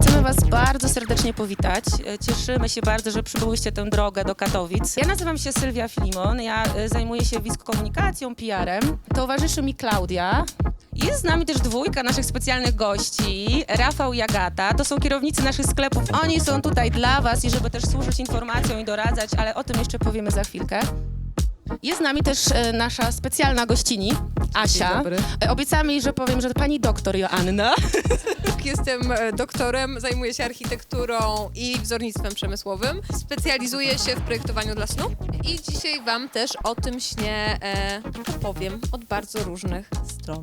Chcemy Was bardzo serdecznie powitać. E, Cieszymy się bardzo, że przybyłyście tę drogę do Katowic. Ja nazywam się Sylwia Filimon, ja e, zajmuję się wiskomunikacją, PR-em. Towarzyszy mi Klaudia. Jest z nami też dwójka naszych specjalnych gości, Rafał i Agata. To są kierownicy naszych sklepów. Oni są tutaj dla Was i żeby też służyć informacją i doradzać, ale o tym jeszcze powiemy za chwilkę. Jest z nami też e, nasza specjalna gościni, Asia. Dzień dobry. E, że powiem, że pani doktor Joanna. Jestem e, doktorem, zajmuję się architekturą i wzornictwem przemysłowym. Specjalizuję się w projektowaniu dla snu i dzisiaj Wam też o tym śnie e, opowiem od bardzo różnych stron.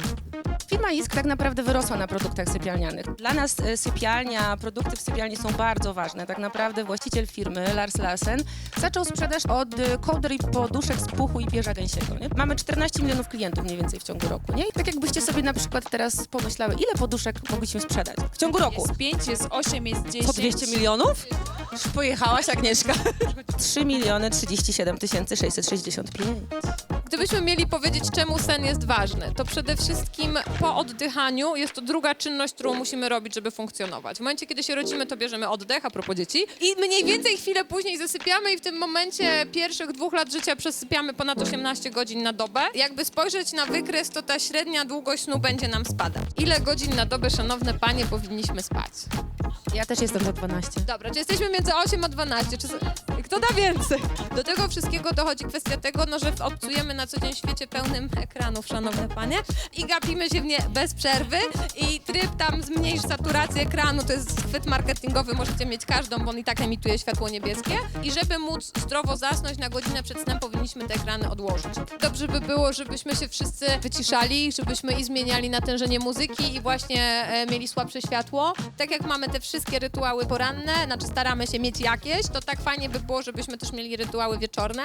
Firma ISK tak naprawdę wyrosła na produktach sypialnianych. Dla nas e, sypialnia, produkty w sypialni są bardzo ważne. Tak naprawdę właściciel firmy, Lars Lassen, zaczął sprzedaż od e, kołdr i poduszek z puchu i pierza gęsiego. Nie? Mamy 14 milionów klientów mniej więcej w ciągu roku. Nie? I tak jakbyście sobie na przykład teraz pomyślały, ile poduszek mogliśmy sprzedać w ciągu roku? Jest 5, jest 8, jest 10. Po 200 milionów? Pojechałaś, Agnieszka. 3 miliony 37 tysięcy 665. Gdybyśmy mieli powiedzieć, czemu sen jest ważny, to przede wszystkim po oddychaniu jest to druga czynność, którą musimy robić, żeby funkcjonować. W momencie, kiedy się rodzimy, to bierzemy oddech, a propos dzieci, i mniej więcej chwilę później zasypiamy i w tym momencie pierwszych dwóch lat życia przesypiamy ponad 18 godzin na dobę. Jakby spojrzeć na wykres, to ta średnia długość snu będzie nam spadać. Ile godzin na dobę, szanowne panie, powinniśmy spać? Ja też jestem za 12. Dobra, czy jesteśmy między 8 a 12? Czy... Kto da więcej? Do tego wszystkiego dochodzi kwestia tego, no, że obcujemy na co dzień w świecie pełnym ekranów, szanowne panie, i gapimy się w nie bez przerwy i tryb tam zmniejsz saturację ekranu, to jest chwyt marketingowy, możecie mieć każdą, bo on i tak emituje światło niebieskie i żeby móc zdrowo zasnąć na godzinę przed snem, powinniśmy te ekrany odłożyć. Dobrze by było, żebyśmy się wszyscy wyciszali, żebyśmy i zmieniali natężenie muzyki i właśnie e, mieli słabsze światło. Tak jak mamy te wszystkie rytuały poranne, znaczy staramy się mieć jakieś, to tak fajnie by było, żebyśmy też mieli rytuały wieczorne.